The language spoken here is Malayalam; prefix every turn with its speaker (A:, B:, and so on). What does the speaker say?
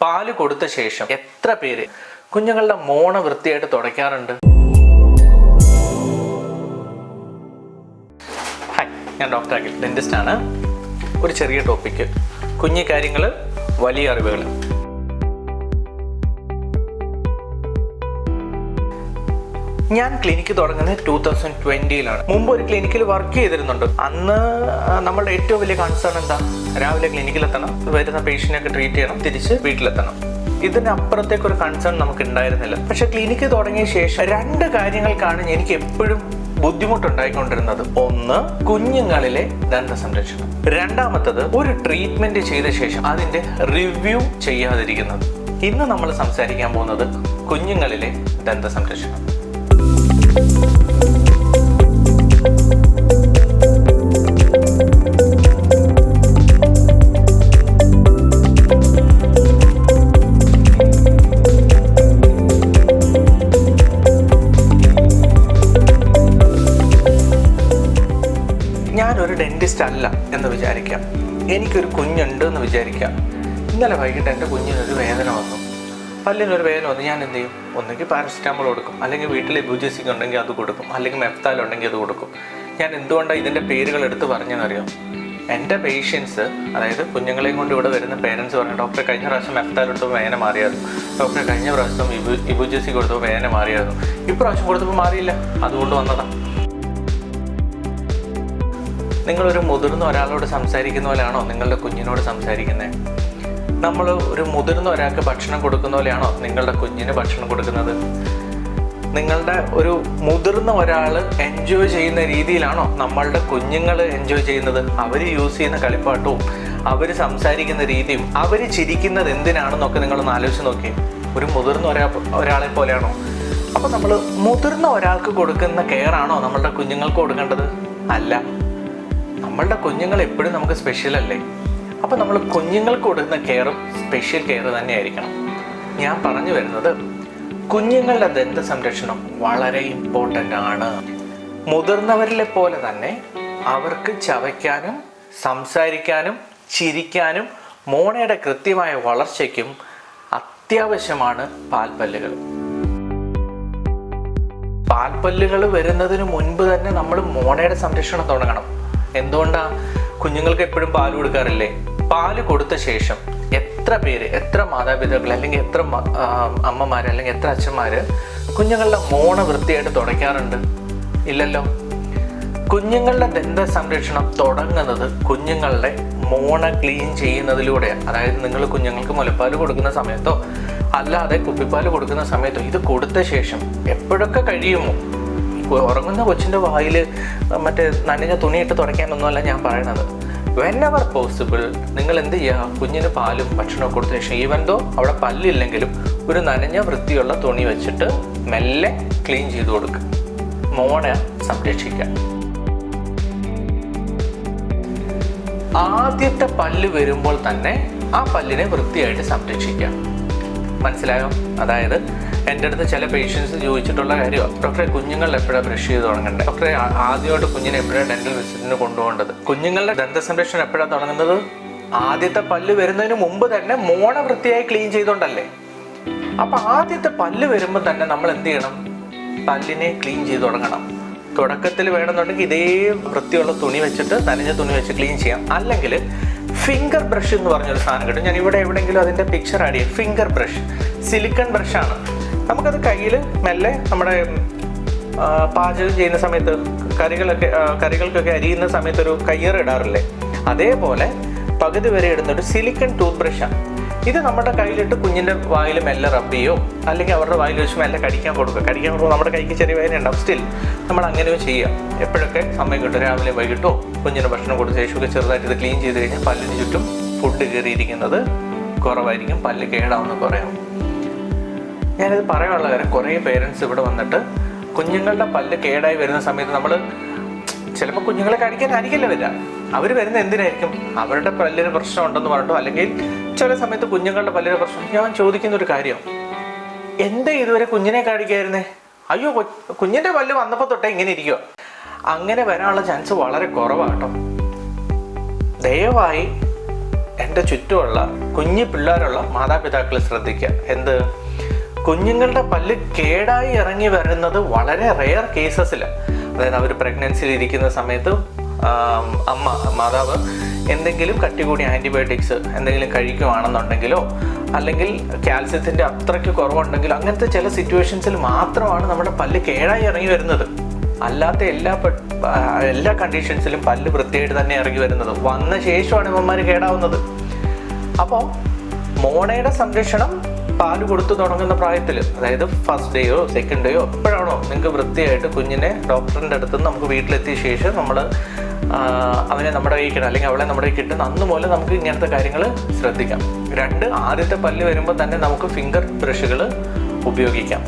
A: പാൽ കൊടുത്ത ശേഷം എത്ര പേര് കുഞ്ഞുങ്ങളുടെ മോണ വൃത്തിയായിട്ട് തുടയ്ക്കാറുണ്ട്? ഹായ് ഞാൻ ഡോക്ടർ അഖിൽ ഡെന്റിസ്റ്റ് ആണ്. ഒരു ചെറിയ ടോപ്പിക് കുഞ്ഞു കാര്യങ്ങൾ വലിയ അറിവുകൾ ഞാൻ ക്ലിനിക്ക് തുടങ്ങുന്നത് ടൂ തൗസൻഡ് ട്വന്റിയിലാണ് മുമ്പ് ഒരു ക്ലിനിക്കിൽ വർക്ക് ചെയ്തിരുന്നുണ്ട്. അന്ന് നമ്മുടെ ഏറ്റവും വലിയ കൺസേൺ എന്താ? രാവിലെ ക്ലിനിക്കിലെത്തണം വരുന്ന പേഷ്യന്റൊക്കെ ട്രീറ്റ് ചെയ്യണം. തിരിച്ച് വീട്ടിലെത്തണം ഇതിനപ്പുറത്തേക്ക് ഒരു കൺസേൺ നമുക്ക് ഉണ്ടായിരുന്നില്ല. പക്ഷെ ക്ലിനിക്ക് തുടങ്ങിയ ശേഷം രണ്ട് കാര്യങ്ങൾക്കാണ് എനിക്ക് എപ്പോഴും ബുദ്ധിമുട്ടുണ്ടായിക്കൊണ്ടിരുന്നത്. ഒന്ന് കുഞ്ഞുങ്ങളിലെ ദന്ത സംരക്ഷണം രണ്ടാമത്തത് ഒരു ട്രീറ്റ്മെന്റ് ചെയ്ത ശേഷം അതിന്റെ റിവ്യൂ ചെയ്യാതിരിക്കുന്നത്. ഇന്ന് നമ്മൾ സംസാരിക്കാൻ പോകുന്നത് കുഞ്ഞുങ്ങളിലെ ദന്ത സംരക്ഷണം ഞാനൊരു ഡെന്റിസ്റ്റ് അല്ല എന്ന് വിചാരിക്കാം. എനിക്കൊരു കുഞ്ഞുണ്ട് എന്ന് വിചാരിക്കാം. ഇന്നലെ വൈകിട്ട് എന്റെ കുഞ്ഞിനൊരു വേദന വന്നു. പല്ലിനൊരു വേദന വന്നു. ഞാൻ എന്ത് ചെയ്യും? ഒന്നുകിൽ പാരസിറ്റാമോൾ കൊടുക്കും. അല്ലെങ്കിൽ വീട്ടിൽ ബുജസിക്ക് ഉണ്ടെങ്കിൽ അത് കൊടുക്കും. അല്ലെങ്കിൽ മെഫ്താൽ ഉണ്ടെങ്കിൽ അത് കൊടുക്കും. ഞാൻ എന്തുകൊണ്ടാണ് ഇതിന്റെ പേരുകൾ എടുത്ത് പറഞ്ഞെന്നറിയാം എന്റെ പേഷ്യൻസ് അതായത് കുഞ്ഞുങ്ങളെയും കൊണ്ട് ഇവിടെ വരുന്ന പേരൻസ് പറഞ്ഞു ഡോക്ടറെ കഴിഞ്ഞ പ്രാവശ്യം മെഫ്താൽ കൊടുത്തപ്പോൾ വേദന മാറിയായിരുന്നു. ഡോക്ടറെ കഴിഞ്ഞ പ്രാവശ്യം ഇബു ഇബുജസി കൊടുത്തപ്പോൾ വേദന മാറിയായിരുന്നു. ഇപ്രാവശ്യം കൊടുത്തപ്പോൾ മാറിയില്ല. അതുകൊണ്ട് വന്നതാണ് നിങ്ങളൊരു മുതിർന്ന ഒരാളോട് സംസാരിക്കുന്ന പോലെയാണോ നിങ്ങളുടെ കുഞ്ഞിനോട് സംസാരിക്കുന്നത് നമ്മൾ ഒരു മുതിർന്ന ഒരാൾക്ക് ഭക്ഷണം കൊടുക്കുന്ന പോലെയാണോ നിങ്ങളുടെ കുഞ്ഞിന് ഭക്ഷണം കൊടുക്കുന്നത്? നിങ്ങളുടെ ഒരു മുതിർന്ന ഒരാൾ എൻജോയ് ചെയ്യുന്ന രീതിയിലാണോ നമ്മളുടെ കുഞ്ഞുങ്ങൾ എൻജോയ് ചെയ്യുന്നത്? അവർ യൂസ് ചെയ്യുന്ന കളിപ്പാട്ടവും അവർ സംസാരിക്കുന്ന രീതിയും അവർ ചിരിക്കുന്നത് എന്തിനാണെന്നൊക്കെ നിങ്ങളൊന്ന് ആലോചിച്ച് നോക്കി ഒരു മുതിർന്ന ഒരാ ഒരാളെ പോലെയാണോ? അപ്പോൾ നമ്മൾ മുതിർന്ന ഒരാൾക്ക് കൊടുക്കുന്ന കെയർ ആണോ നമ്മളുടെ കുഞ്ഞുങ്ങൾക്ക് കൊടുക്കേണ്ടത്? അല്ല. നമ്മളുടെ കുഞ്ഞുങ്ങൾ എപ്പോഴും നമുക്ക് സ്പെഷ്യൽ അല്ലേ? അപ്പോൾ നമ്മൾ കുഞ്ഞുങ്ങൾക്ക് കൊടുക്കുന്ന കെയറും സ്പെഷ്യൽ കെയർ തന്നെയായിരിക്കണം. ഞാൻ പറഞ്ഞു വരുന്നത് കുഞ്ഞുങ്ങളുടെ ദന്ത സംരക്ഷണം വളരെ ഇമ്പോർട്ടന്റ് ആണ്. മുതിർന്നവരിലെ പോലെ തന്നെ അവർക്ക് ചവയ്ക്കാനും സംസാരിക്കാനും ചിരിക്കാനും മോണയുടെ കൃത്യമായ വളർച്ചയ്ക്കും അത്യാവശ്യമാണ് പാൽപ്പല്ലുകൾ. പാൽപ്പല്ലുകൾ വരുന്നതിന് മുൻപ് തന്നെ നമ്മൾ മോണയുടെ സംരക്ഷണം തുടങ്ങണം. എന്തുകൊണ്ടാ? കുഞ്ഞുങ്ങൾക്ക് എപ്പോഴും പാൽ കൊടുക്കാറില്ലേ? പാൽ കൊടുത്ത ശേഷം എത്ര പേര് എത്ര മാതാപിതാക്കൾ അല്ലെങ്കിൽ എത്ര അമ്മമാർ അല്ലെങ്കിൽ എത്ര അച്ഛന്മാർ കുഞ്ഞുങ്ങളുടെ മോണ വൃത്തിയായിട്ട് തുടയ്ക്കാറുണ്ട്? ഇല്ലല്ലോ. കുഞ്ഞുങ്ങളുടെ ദന്ത സംരക്ഷണം തുടങ്ങുന്നത് കുഞ്ഞുങ്ങളുടെ മോണ ക്ലീൻ ചെയ്യുന്നതിലൂടെയാണ്. അതായത് നിങ്ങൾ കുഞ്ഞുങ്ങൾക്ക് മുലപ്പാൽ കൊടുക്കുന്ന സമയത്തോ അല്ലാതെ കുപ്പിപ്പാൽ കൊടുക്കുന്ന സമയത്തോ ഇത് കൊടുത്ത ശേഷം എപ്പോഴൊക്കെ കഴിയുമോ? ഉറങ്ങുന്ന കൊച്ചിന്റെ വായിൽ മറ്റേ നനഞ്ഞ തുണിയിട്ട് തുടയ്ക്കാനൊന്നുമല്ല ഞാൻ പറയണത്. വെൻ എവർ പോസിബിൾ നിങ്ങൾ എന്ത് ചെയ്യുക കുഞ്ഞിന് പാലും ഭക്ഷണവും കൊടുത്ത ശേഷം ഈവൻ ദോ അവിടെ പല്ലില്ലെങ്കിലും ഒരു നനഞ്ഞ വൃത്തിയുള്ള തുണി വെച്ചിട്ട് മെല്ലെ ക്ലീൻ ചെയ്ത് കൊടുക്കുക മോണെ സംരക്ഷിക്കുക ആദ്യത്തെ പല്ല് വരുമ്പോൾ തന്നെ ആ പല്ലിനെ വൃത്തിയായിട്ട് സംരക്ഷിക്കുക മനസ്സിലായോ? അതായത് എന്റെ അടുത്ത് ചില പേഷ്യൻസ് ചോദിച്ചിട്ടുള്ള കാര്യമാണ് ഡോക്ടറെ കുഞ്ഞുങ്ങൾ എപ്പോഴാണ് ബ്രഷ് ചെയ്ത് തുടങ്ങേണ്ടത് ഡോക്ടറെ ആദ്യമായിട്ട് കുഞ്ഞിനെ എപ്പോഴാണ് ഡെന്റൽ വിസിറ്റിന് കൊണ്ടുപോകേണ്ടത്? കുഞ്ഞുങ്ങളുടെ ദന്ത സംരക്ഷണം എപ്പോഴാണ് തുടങ്ങുന്നത്? ആദ്യത്തെ പല്ല് വരുന്നതിന് മുമ്പ് തന്നെ മോണ വൃത്തിയായി ക്ലീൻ ചെയ്തോണ്ടല്ലേ? അപ്പൊ ആദ്യത്തെ പല്ല് വരുമ്പോൾ തന്നെ നമ്മൾ എന്ത് ചെയ്യണം? പല്ലിനെ ക്ലീൻ ചെയ്ത് തുടങ്ങണം. തുടക്കത്തിൽ വേണമെന്നുണ്ടെങ്കിൽ ഇതേ വൃത്തിയുള്ള തുണി വെച്ചിട്ട് നനഞ്ഞ തുണി വെച്ച് ക്ലീൻ ചെയ്യാം. അല്ലെങ്കിൽ ഫിംഗർ ബ്രഷ് എന്ന് പറഞ്ഞൊരു സാധനം കിട്ടും. ഞാൻ ഇവിടെ എവിടെയെങ്കിലും അതിന്റെ പിക്ചർ ആഡ് ചെയ്യാം. ഫിംഗർ ബ്രഷ് സിലിക്കൺ ബ്രഷാണ് നമുക്കത് കയ്യിൽ മെല്ലെ നമ്മുടെ പാചകം ചെയ്യുന്ന സമയത്ത് കറികളൊക്കെ കറികൾക്കൊക്കെ അരിയുന്ന സമയത്ത് ഒരു കയ്യർ ഇടാറില്ലേ അതേപോലെ പകുതി വരെ ഇടുന്ന ഒരു സിലിക്കൺ ടൂത്ത് ബ്രഷാണ് ഇത് നമ്മുടെ കയ്യിലിട്ട് കുഞ്ഞിന്റെ വായിൽ മെല്ലെ റബ്ബ് ചെയ്യോ. അല്ലെങ്കിൽ അവരുടെ വായിൽ വെച്ച് മെല്ലെ കടിക്കാൻ കൊടുക്കുക കടിക്കാൻ കൊടുക്കുമ്പോൾ നമ്മുടെ കൈക്ക് ചെറിയ വേദന സ്റ്റിൽ നമ്മൾ അങ്ങനെയോ ചെയ്യാം. എപ്പോഴൊക്കെ സമയം കിട്ടും? രാവിലെ വൈകിട്ടോ കുഞ്ഞിന് ഭക്ഷണം കൊടുത്ത ശേഷമൊക്കെ ചെറുതായിട്ട് ഇത് ക്ലീൻ ചെയ്ത് കഴിഞ്ഞാൽ പല്ലിന് ചുറ്റും ഫുഡ് കയറിയിരിക്കുന്നത് കുറവായിരിക്കും. പല്ല് കേടാവുന്ന കുറയാവും ഞാനിത് പറയാനുള്ള കാര്യം കുറേ പേരൻസ് ഇവിടെ വന്നിട്ട് കുഞ്ഞുങ്ങളുടെ പല്ല് കേടായി വരുന്ന സമയത്ത് നമ്മൾ ചിലപ്പോൾ കുഞ്ഞുങ്ങളെ കടിക്കാനായിരിക്കില്ല വരിക. അവർ വരുന്ന എന്തിനായിരിക്കും? അവരുടെ പല്ലിന് പ്രശ്നം ഉണ്ടെന്ന് പറഞ്ഞിട്ടോ? അല്ലെങ്കിൽ ചില സമയത്ത് കുഞ്ഞുങ്ങളുടെ പല്ലിന് പ്രശ്നം ഞാൻ ചോദിക്കുന്ന ഒരു കാര്യം. എന്താ ഇതുവരെ കുഞ്ഞിനെ കാണിക്കായിരുന്നേ? അയ്യോ കുഞ്ഞിന്റെ പല്ല് വന്നപ്പോൾ തൊട്ടേ ഇങ്ങനെ ഇരിക്കുക അങ്ങനെ വരാനുള്ള ചാൻസ് വളരെ കുറവാട്ടോ. ദയവായി എന്റെ ചുറ്റുമുള്ള കുഞ്ഞു പിള്ളേരുള്ള മാതാപിതാക്കളെ ശ്രദ്ധിക്കുക. എന്ത്? കുഞ്ഞുങ്ങളുടെ പല്ല് കേടായി ഇറങ്ങി വരുന്നത് വളരെ റെയർ കേസസിലാണ് അതായത് അവർ പ്രഗ്നൻസിയിൽ ഇരിക്കുന്ന സമയത്ത് അമ്മ മാതാവ് എന്തെങ്കിലും കട്ടികൂടി ആന്റിബയോട്ടിക്സ് എന്തെങ്കിലും കഴിക്കുവാണെന്നുണ്ടെങ്കിലോ അല്ലെങ്കിൽ കാൽസ്യത്തിന്റെ അത്രയ്ക്ക് കുറവുണ്ടെങ്കിലോ അങ്ങനത്തെ ചില സിറ്റുവേഷൻസിൽ മാത്രമാണ് നമ്മുടെ പല്ല് കേടായി ഇറങ്ങി വരുന്നത്. അല്ലാത്ത എല്ലാ എല്ലാ കണ്ടീഷൻസിലും പല്ല് വൃത്തിയായിട്ട് തന്നെ ഇറങ്ങി വരുന്നത്. വന്ന ശേഷമാണ് ഇവന്മാർ കേടാവുന്നത്. അപ്പോൾ മോണയുടെ സംരക്ഷണം പാൽ കൊടുത്തു തുടങ്ങുന്ന പ്രായത്തിൽ അതായത് ഫസ്റ്റ് ഡേയോ സെക്കൻഡ് ഡേയോ എപ്പോഴാണോ നിങ്ങൾക്ക് വൃത്തിയായിട്ട് കുഞ്ഞിനെ ഡോക്ടറിന്റെ അടുത്ത് നിന്ന് നമുക്ക് വീട്ടിലെത്തിയ ശേഷം നമ്മൾ അവനെ നമ്മുടെ കയ്യിൽ കിട്ടും അല്ലെങ്കിൽ അവളെ നമ്മുടെ കയ്യിൽ കിട്ടുന്ന അന്ന് മുതൽ നമുക്ക് ഇങ്ങനത്തെ കാര്യങ്ങൾ ശ്രദ്ധിക്കാം. രണ്ട് ആദ്യത്തെ പല്ല് വരുമ്പോൾ തന്നെ നമുക്ക് ഫിംഗർ ബ്രഷുകൾ ഉപയോഗിക്കാം.